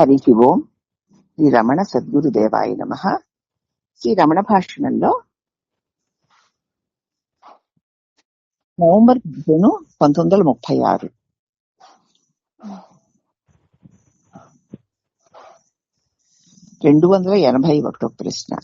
హరి ఓం శ్రీ రమణ సద్గురు దేవాయ నమ. శ్రీ రమణ భాషణంలో నవంబర్ పదిహేను పంతొమ్మిది వందల ముప్పై ఆరు. రెండు వందల ఎనభై ఒకటో ప్రశ్న.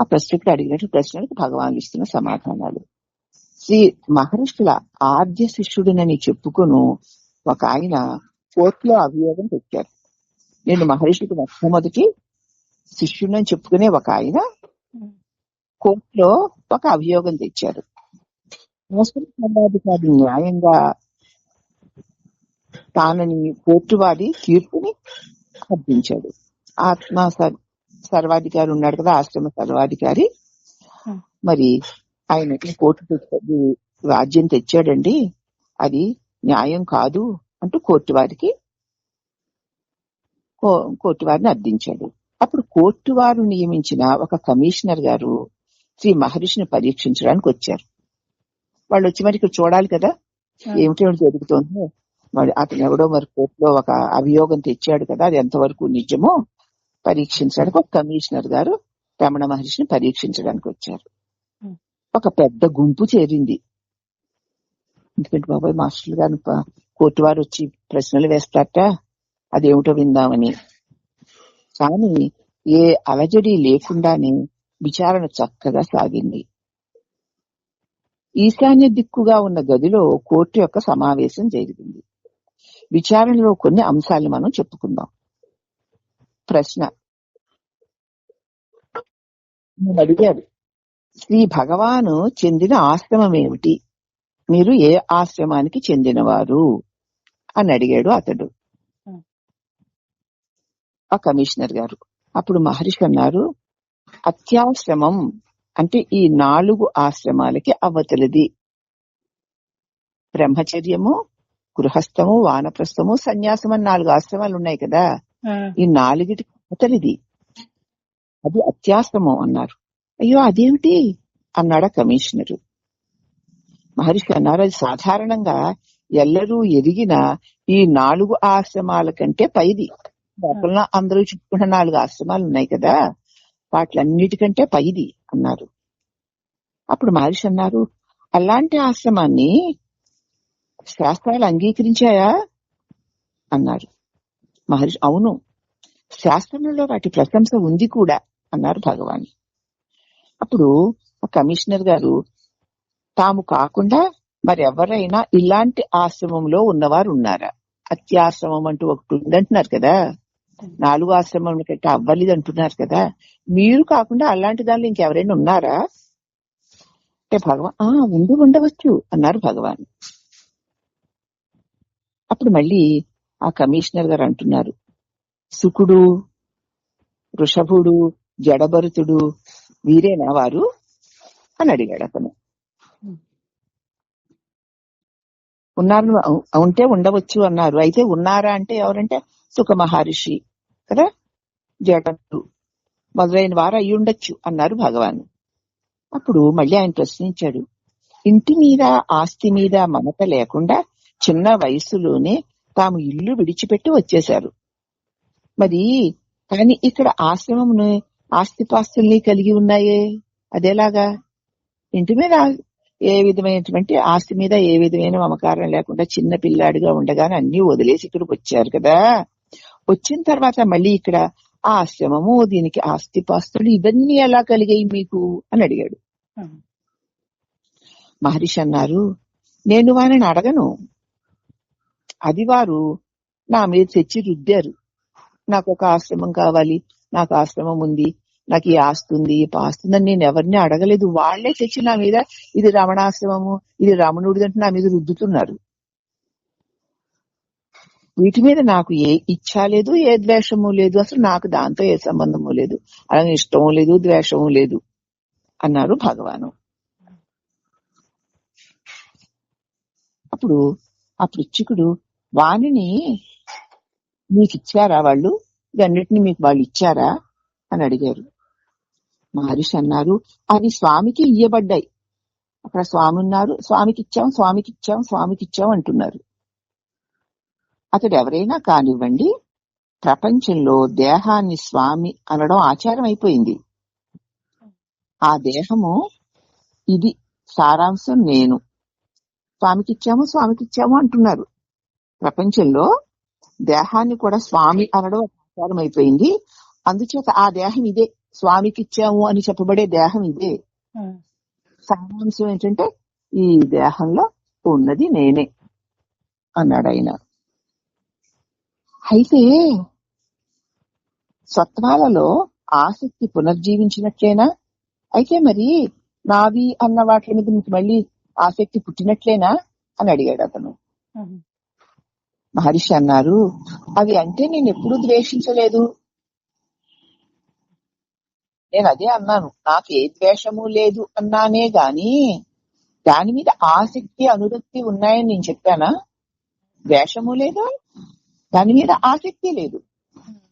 ఆ ప్రశ్నకు అడిగినట్టు ప్రశ్నలకు భగవాన్ ఇస్తున్న సమాధానాలు. శ్రీ మహర్షుల ఆద్య శిష్యుడినని చెప్పుకును ఒక ఆయన కోర్టులో అభియోగం పెట్టారు. నేను మహర్షికి మొట్టమొదటి శిష్యుడని చెప్పుకునే ఒక ఆయన. కోర్టులో ఒక అభియోగం తెచ్చారు. సర్వాధికారి న్యాయంగా తానని కోర్టు వారి తీర్పుని అర్థించాడు ఆత్మ సర్- సర్వాధికారి ఉన్నాడు కదా ఆశ్రమ సర్వాధికారి. మరి ఆయన కోర్టు రాజ్యం తెచ్చాడండి. అది న్యాయం కాదు అంటూ కోర్టు వారికి కోర్టు వారిని అర్థించాడు. అప్పుడు కోర్టు వారు నియమించిన ఒక కమిషనర్ గారు శ్రీ మహర్షిని పరీక్షించడానికి వచ్చారు. వాళ్ళు వచ్చి మరి ఇక్కడ చూడాలి కదా. ఏమిటేమిటి జరుగుతోందో? మరి అతను ఎవడో మరి కోర్టులో ఒక అభియోగం తెచ్చాడు కదా అది ఎంతవరకు నిజమో పరీక్షించడానికి ఒక కమిషనర్ గారు రమణ మహర్షిని పరీక్షించడానికి వచ్చారు. ఒక పెద్ద గుంపు చేరింది. ఎందుకంటే బాబాయ్ మాస్టర్ గారు కోర్టు వారు వచ్చి ప్రశ్నలు వేస్తారట. అదేమిటో విందామని. కానీ ఏ అలజడి లేకుండానే విచారణ చక్కగా సాగింది. ఈశాన్య దిక్కుగా ఉన్న గదిలో కోర్టు యొక్క సమావేశం జరిగింది. విచారణలో కొన్ని అంశాలు మనం చెప్పుకుందాం. ప్రశ్న. నేను అడిగారు శ్రీ భగవాను చెందిన ఆశ్రమం ఏమిటి మీరు ఏ ఆశ్రమానికి చెందినవారు? అని అడిగాడు అతడు. కమిషనర్ గారు. అప్పుడు మహర్షి అన్నారు అత్యాశ్రమం అంటే ఈ నాలుగు ఆశ్రమాలకి అవతలిది. బ్రహ్మచర్యము గృహస్థము వానప్రస్థము సన్యాసం అని నాలుగు ఆశ్రమాలు ఉన్నాయి కదా. ఈ నాలుగిటి అవతలిది. అది అత్యాశ్రమం అన్నారు. అయ్యో అదేమిటి? అన్నాడు ఆ కమిషనరు. మహర్షి అన్నారు అది సాధారణంగా ఎల్లరూ ఎదిగిన ఈ నాలుగు ఆశ్రమాల కంటే పైది. లోపల అందరూ చుట్టుకున్న నాలుగు ఆశ్రమాలు ఉన్నాయి కదా. వాటిలన్నిటికంటే పైది అన్నారు. అప్పుడు మహర్షి అన్నారు అలాంటి ఆశ్రమాన్ని శాస్త్రాలు అంగీకరించాయా? అన్నారు మహర్షి అవును శాస్త్రంలో వాటి ప్రశంస ఉంది కూడా అన్నారు భగవాన్. అప్పుడు కమిషనర్ గారు తాము కాకుండా మరెవరైనా ఇలాంటి ఆశ్రమంలో ఉన్నవారు ఉన్నారా అత్యాశ్రమం అంటూ ఒకటి ఉందంటున్నారు కదా. నాలుగు ఆశ్రమం కంటే అవ్వలేదు అంటున్నారు కదా. మీరు కాకుండా అలాంటి దానిలో ఇంకెవరైనా ఉన్నారా? అంటే భగవాన్ ఆ ఉండి ఉండవచ్చు అన్నారు భగవాన్. అప్పుడు మళ్ళీ ఆ కమిషనర్ గారు అంటున్నారు సుకుడు వృషభుడు జడభరుతుడు వీరేనా వారు? అని అడిగాడు అతను. ఉన్నారు ఉంటే ఉండవచ్చు అన్నారు. అయితే ఉన్నారా అంటే ఎవరంటే సుఖ మహర్షి కదా? జడలు మొదలైన వారు అయి ఉండొచ్చు అన్నారు భగవాన్. అప్పుడు మళ్ళీ ఆయన ప్రశ్నించాడు. ఇంటి మీద ఆస్తి మీద మమత లేకుండా చిన్న వయసులోనే తాము ఇల్లు విడిచిపెట్టి వచ్చేశారు. మరి కానీ ఇక్కడ ఆశ్రమంని ఆస్తిపాస్తుల్ని కలిగి ఉన్నాయే? అదేలాగా? ఇంటి మీద ఏ విధమైనటువంటి ఆస్తి మీద ఏ విధమైన మమకారం లేకుండా చిన్న పిల్లాడిగా ఉండగానే అన్ని వదిలేసి ఇక్కడికి వచ్చారు కదా? వచ్చిన తర్వాత మళ్ళీ ఇక్కడ ఆ ఆశ్రమము దీనికి ఆస్తిపాస్తులు ఇవన్నీ ఎలా కలిగాయి మీకు? అని అడిగాడు. మహర్షి అన్నారు నేను వారిని అడగను. అది వారు నా మీద తెచ్చి రుద్దారు. నాకు ఒక ఆశ్రమం కావాలి. నాకు ఆశ్రమం ఉంది. నాకు ఈ ఆస్తి ఉంది ఈ పాస్తి ఉందని నేను ఎవరిని అడగలేదు. వాళ్ళే తెచ్చి నా మీద ఇది రమణాశ్రమము ఇది రమణుడిది అంటే నా మీద రుద్దుతున్నారు. వీటి మీద నాకు ఏ ఇచ్చా లేదు ఏ ద్వేషము లేదు. అసలు నాకు దాంతో ఏ సంబంధము లేదు. అలాగే ఇష్టము లేదు ద్వేషము లేదు అన్నారు భగవాను. అప్పుడు ఆ పృచ్చికుడు వాణిని మీకు ఇచ్చారా వాళ్ళు? ఇదన్నిటిని మీకు వాళ్ళు ఇచ్చారా? అని అడిగారు. మహర్షి అన్నారు అవి స్వామికి ఇయ్యబడ్డాయి. అక్కడ స్వామి ఉన్నారు స్వామికి ఇచ్చాం స్వామికి ఇచ్చాం స్వామికి ఇచ్చాం అంటున్నారు. అతడు ఎవరైనా కానివ్వండి ప్రపంచంలో దేహాన్ని స్వామి అనడం ఆచారం అయిపోయింది ఆ దేహము ఇది సారాంశం నేను. స్వామికి ఇచ్చాము స్వామికి ఇచ్చాము అంటున్నారు. ప్రపంచంలో దేహాన్ని కూడా స్వామి అనడం ఆచారం అయిపోయింది అందుచేత ఆ దేహం ఇదే. స్వామికి ఇచ్చాము అని చెప్పబడే దేహం ఇదే. సారాంశం ఏంటంటే ఈ దేహంలో ఉన్నది నేనే అన్నాడు ఆయన అయితే సత్వాలలో ఆసక్తి పునర్జీవించినట్లేనా? అయితే మరి నావి అన్న వాటి మీద మీకు మళ్ళీ ఆసక్తి పుట్టినట్లేనా? అని అడిగాడు అతను. మహర్షి అన్నారు అవి అంటే నేను ఎప్పుడూ ద్వేషించలేదు. నేను అదే అన్నాను నాకు ఏ ద్వేషము లేదు అన్నానే గాని దాని మీద ఆసక్తి అనురక్తి ఉన్నాయని నేను చెప్పానా? ద్వేషము లేదు? దాని మీద ఆసక్తి లేదు.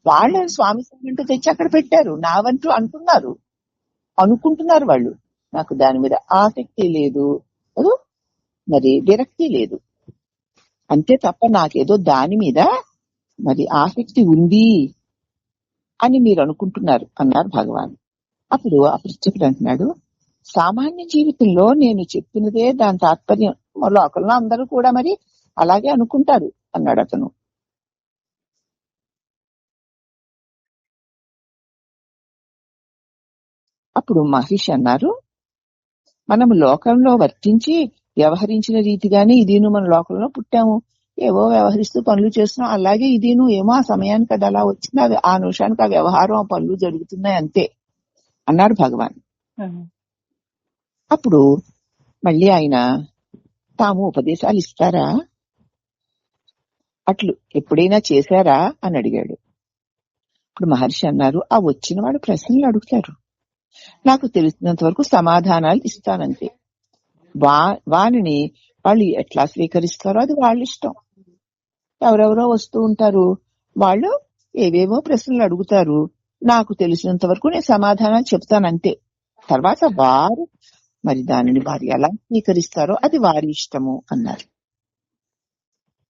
వాళ్ళు స్వామి అంటూ తెచ్చి అక్కడ పెట్టారు. నావంటూ అంటున్నారు. అనుకుంటున్నారు వాళ్ళు. నాకు దాని మీద ఆసక్తి లేదు. మరి విరక్తి లేదు. అంతే తప్ప నాకేదో దాని మీద మరి ఆసక్తి ఉంది అని మీరు అనుకుంటున్నారు అన్నారు భగవాన్. అప్పుడు ఆ పుస్తకుడు అంటున్నాడు సామాన్య జీవితంలో నేను చెప్పినదే దాని తాత్పర్యం. లోకంలో అందరూ కూడా మరి అలాగే అనుకుంటారు అన్నాడు అతను. అప్పుడు మహర్షి అన్నారు మనం లోకంలో వర్తించి వ్యవహరించిన రీతిగానే ఇదిను మన లోకంలో పుట్టాము. ఏవో వ్యవహరిస్తూ పనులు చేస్తున్నాం. అలాగే ఇదిను ఏమో ఆ సమయానికి అది అలా వచ్చింది. అది ఆ నిమిషానికి ఆ వ్యవహారం ఆ పనులు జరుగుతున్నాయి అంతే అన్నాడు భగవాన్. అప్పుడు మళ్ళీ ఆయన తాము ఉపదేశాలు ఇస్తారా? అట్లు ఎప్పుడైనా చేశారా? అని అడిగాడు. ఇప్పుడు మహర్షి అన్నారు ఆ వచ్చిన వాడు ప్రశ్నలు అడుగుతారు. నాకు తెలిసినంత వరకు సమాధానాలు ఇస్తానంతే వా వానిని వాళ్ళు ఎట్లా స్వీకరిస్తారో అది వాళ్ళ ఇష్టం. ఎవరెవరో వస్తూ ఉంటారు. వాళ్ళు ఏవేవో ప్రశ్నలు అడుగుతారు. నాకు తెలిసినంత వరకు నేను సమాధానాలు చెప్తానంతే తర్వాత వారు మరి దానిని వారు ఎలా స్వీకరిస్తారో అది వారి ఇష్టము అన్నారు.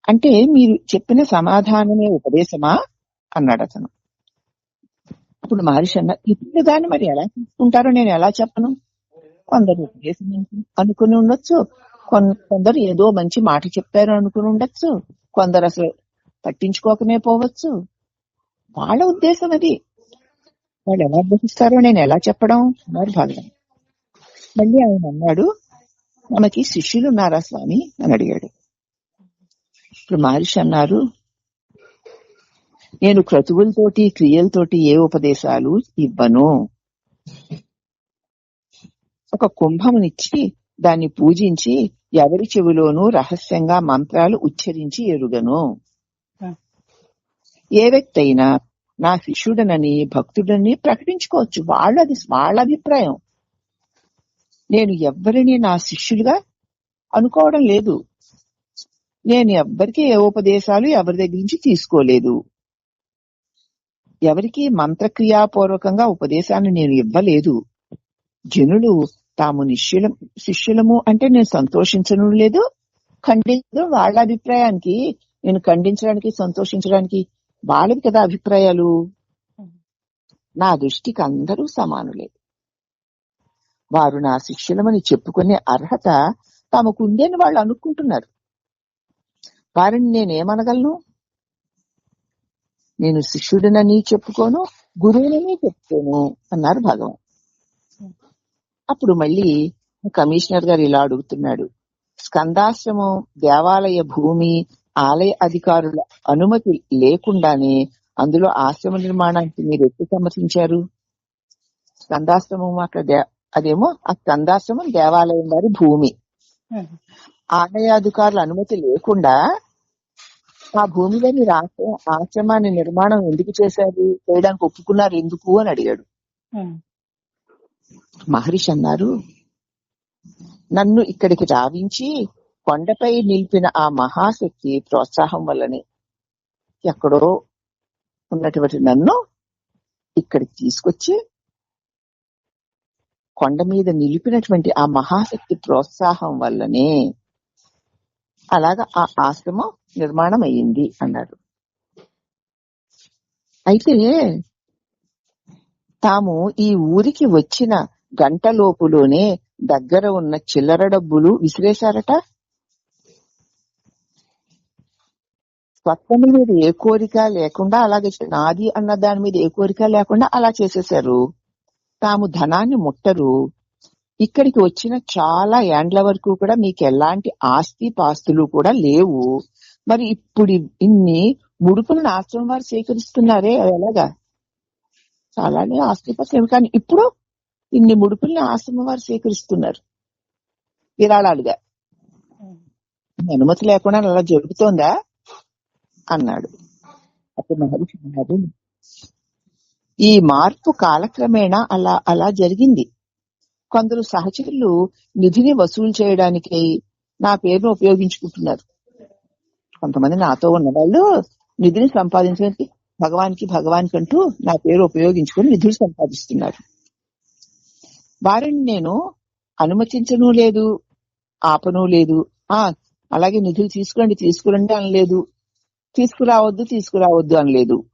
అంటే మీరు చెప్పిన సమాధానమే ఉపదేశమా? అన్నాడు అతను. అప్పుడు మహర్షి అన్న ఇప్పుడు దాన్ని మరి ఎలా తీసుకుంటారో నేను ఎలా చెప్పను? కొందరు అనుకుని ఉండొచ్చు. కొందరు ఏదో మంచి మాట చెప్పారు అనుకుని ఉండొచ్చు. కొందరు అసలు పట్టించుకోకనే పోవచ్చు. వాళ్ళ ఉద్దేశం అది. వాళ్ళు ఎలా గ్రహిస్తారో నేను ఎలా చెప్పడం? అన్నారు భగవాన్ మళ్ళీ ఆయన అన్నాడు మనకి శిష్యులు ఉన్నారా స్వామి? అని అడిగాడు. ఇప్పుడు మహర్షి అన్నారు నేను క్రతువులతోటి క్రియలతోటి ఏ ఉపదేశాలు ఇవ్వను? ఒక కుంభమునిచ్చి దాన్ని పూజించి ఎవరి చెవిలోనూ రహస్యంగా మంత్రాలు ఉచ్చరించి ఎరుగను. ఏ వ్యక్తి అయినా నా శిష్యుడనని భక్తుడని ప్రకటించుకోవచ్చు. వాళ్ళది వాళ్ళ అభిప్రాయం. నేను ఎవ్వరిని నా శిష్యులుగా అనుకోవడం లేదు. నేను ఎవ్వరికి ఏ ఉపదేశాలు ఎవరి దగ్గర నుంచి తీసుకోలేదు. ఎవరికి మంత్రక్రియాపూర్వకంగా ఉపదేశాన్ని నేను ఇవ్వలేదు. జనులు తాము నిశ్చలం శిష్యులము అంటే నేను సంతోషించడం లేదు. ఖండించడం వాళ్ళ అభిప్రాయానికి నేను ఖండించడానికి సంతోషించడానికి వాళ్ళవి కదా అభిప్రాయాలు. నా దృష్టికి అందరూ సమానులే. వారు నా శిష్యులమని చెప్పుకునే అర్హత తమకుందని వాళ్ళు అనుకుంటున్నారు. వారిని నేనేమనగలను? నేను శిష్యుడినని చెప్పుకోను గురువునని చెప్పుకోను అన్నారు భగవాన్. అప్పుడు మళ్ళీ కమిషనర్ గారు ఇలా అడుగుతున్నాడు. స్కందాశ్రమం దేవాలయ భూమి ఆలయ అధికారుల అనుమతి లేకుండానే అందులో ఆశ్రమ నిర్మాణానికి మీరు ఎప్పుడు సమర్పించారు? స్కందాశ్రమం అక్కడ అదేమో ఆ స్కందాశ్రమం దేవాలయం వారి భూమి. ఆలయాధికారుల అనుమతి లేకుండా ఆ భూమిలో మీరు ఆశ్రమాన్ని నిర్మాణం ఎందుకు చేశారు? చేయడానికి ఒప్పుకున్నారు ఎందుకు అని అడిగాడు. మహర్షి అన్నారు నన్ను ఇక్కడికి రావించి కొండపై నిలిపిన ఆ మహాశక్తి ప్రోత్సాహం వల్లనే ఎక్కడో ఉన్నటువంటి నన్ను ఇక్కడికి తీసుకొచ్చి కొండ మీద నిలిపినటువంటి ఆ మహాశక్తి ప్రోత్సాహం వల్లనే అలాగా ఆ ఆశ్రమం నిర్మాణం అయ్యింది అన్నారు అయితే తాము ఈ ఊరికి వచ్చిన గంట లోపులోనే దగ్గర ఉన్న చిల్లర డబ్బులు విసిరేశారట. స్వత్వం మీద ఏ కోరిక లేకుండా అలాగే నాది అన్న దాని మీద ఏ కోరిక లేకుండా అలా చేసేశారు. తాము ధనాన్ని ముట్టరు. ఇక్కడికి వచ్చిన చాలా ఏండ్ల వరకు కూడా మీకు ఎలాంటి ఆస్తి పాస్తులు కూడా లేవు. మరి ఇప్పుడు ఇన్ని ముడుపులను ఆశ్రమం వారు సేకరిస్తున్నారే అది ఎలాగా? చాలానే ఆస్తి పాస్తులు కానీ ఇప్పుడు ఇన్ని ముడుపుల్ని ఆశ్రమం వారు సేకరిస్తున్నారు. విరాళాలుగా. అనుమతి లేకుండా అలా జరుగుతోందా? అన్నాడు. అప్పుడు మహర్షి ఈ మార్పు కాలక్రమేణా అలా అలా జరిగింది. కొందరు సహచరులు నిధిని వసూలు చేయడానికి నా పేరును ఉపయోగించుకుంటున్నారు. కొంతమంది నాతో ఉన్నవాళ్ళు నిధిని సంపాదించడానికి భగవానికి భగవాన్కి అంటూ నా పేరు ఉపయోగించుకొని నిధులు సంపాదిస్తున్నారు. వారిని నేను అనుమతించను లేదు ఆపను లేదు. ఆ అలాగే నిధులు తీసుకురండి తీసుకురండి అనలేదు. తీసుకురావద్దు తీసుకురావద్దు అనలేదు.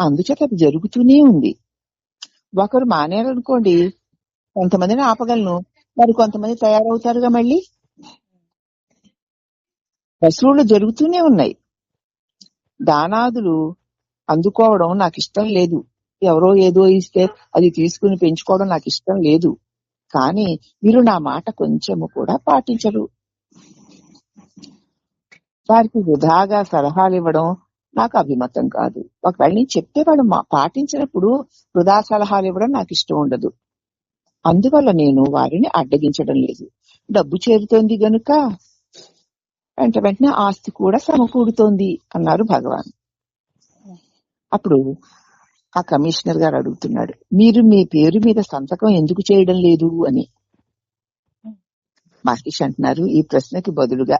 అందుచేత అది జరుగుతూనే ఉంది. ఒకరు మానేరనుకోండి కొంతమందిని ఆపగలను. మరి కొంతమంది తయారవుతారుగా మళ్ళీ? వసూళ్ళు జరుగుతూనే ఉన్నాయి. దానాదులు అందుకోవడం నాకు ఇష్టం లేదు. ఎవరో ఏదో ఇస్తే అది తీసుకుని పెంచుకోవడం నాకు ఇష్టం లేదు. కానీ మీరు నా మాట కొంచెము కూడా పాటించరు. వారికి వృధాగా సలహాలు ఇవ్వడం నాకు అభిమతం కాదు. ఒకవేళ నేను చెప్పేవాడు మా- పాటించినప్పుడు వృధా సలహాలు ఇవ్వడం నాకు ఇష్టం ఉండదు. అందువల్ల నేను వారిని అడ్డగించడం లేదు. డబ్బు చేరుతోంది గనుక వెంట వెంటనే ఆస్తి కూడా సమకూడుతోంది అన్నారు భగవాన్. అప్పుడు ఆ కమిషనర్ గారు అడుగుతున్నాడు మీరు మీ పేరు మీద సంతకం ఎందుకు చేయడం లేదు అని. మహేష్ అంటున్నారు ఈ ప్రశ్నకి బదులుగా